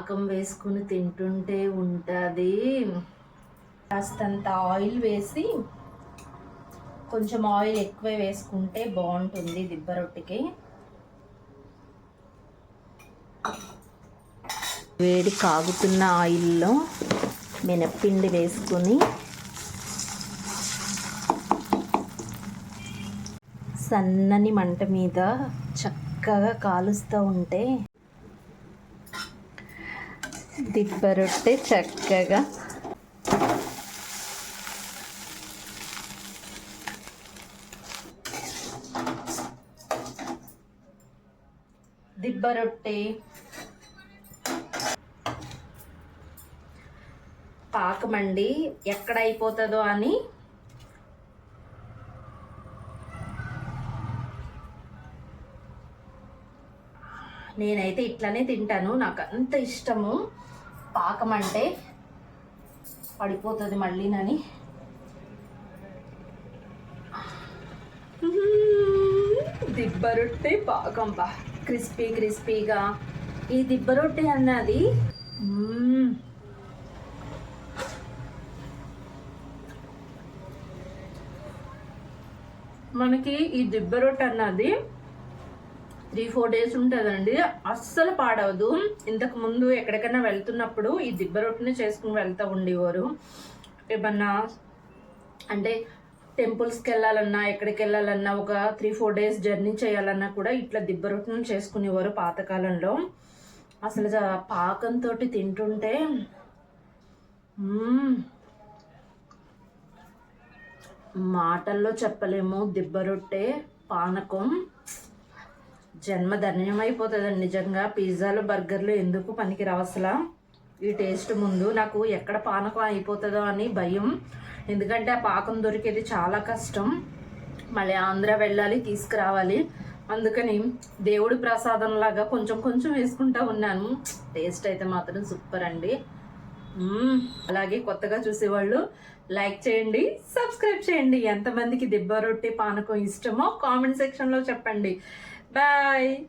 పాకం వేసుకుని తింటుంటే ఉంటుంది. కాస్తంత ఆయిల్ వేసి కొంచెం ఆయిల్ ఎక్కువ వేసుకుంటే బాగుంటుంది దిబ్బ రొట్టెకి. వేడి కాగుతున్న ఆయిల్లో మినప్పిండి వేసుకొని సన్నని మంట మీద చక్కగా కాలుస్తూ ఉంటే దిబ్బ రొట్టె చక్కగా. దిబ్బ రొట్టె పాకమండి. ఎక్కడ అయిపోతుందో అని నేనైతే ఇట్లానే తింటాను. నాకు అంత ఇష్టము. పాకం అంటే పడిపోతుంది మళ్ళీనని దిబ్బ రొట్టె పాకం బా. క్రిస్పీ క్రిస్పీగా. ఈ దిబ్బ రొట్టె అన్నది మనకి ఈ దిబ్బ రొట్టె అన్నది త్రీ ఫోర్ డేస్ ఉంటుందండి. అస్సలు పాడవదు. ఇంతకు ముందు ఎక్కడికైనా వెళ్తున్నప్పుడు ఈ దిబ్బ రొట్టెని చేసుకుని వెళ్తూ ఉండేవారు. ఏమన్నా అంటే టెంపుల్స్కి వెళ్ళాలన్నా ఎక్కడికి వెళ్ళాలన్నా ఒక త్రీ ఫోర్ డేస్ జర్నీ చేయాలన్నా కూడా ఇట్లా దిబ్బ రొట్టెను చేసుకునేవారు పాతకాలంలో. అసలు పాకంతో తింటుంటే మాటల్లో చెప్పలేము. దిబ్బ రొట్టె పానకం. జన్మ ధన్యమైపోతుందండి నిజంగా. పిజ్జాలు బర్గర్లు ఎందుకు పనికిరావు అసలు? ఈ టేస్ట్ ముందు నాకు ఎక్కడ పానకం అయిపోతుందో అని భయం. ఎందుకంటే ఆ పాకం దొరికేది చాలా కష్టం. మళ్ళీ ఆంధ్ర వెళ్ళాలి తీసుకురావాలి. అందుకని దేవుడి ప్రసాదం లాగా కొంచెం కొంచెం వేసుకుంటా ఉన్నాను. టేస్ట్ అయితే మాత్రం సూపర్ అండి. అలాగే కొత్తగా చూసేవాళ్ళు లైక్ చేయండి సబ్స్క్రైబ్ చేయండి. ఎంతమందికి దిబ్బ రొట్టె పానకం ఇష్టమో కామెంట్ సెక్షన్లో చెప్పండి. బాయ్.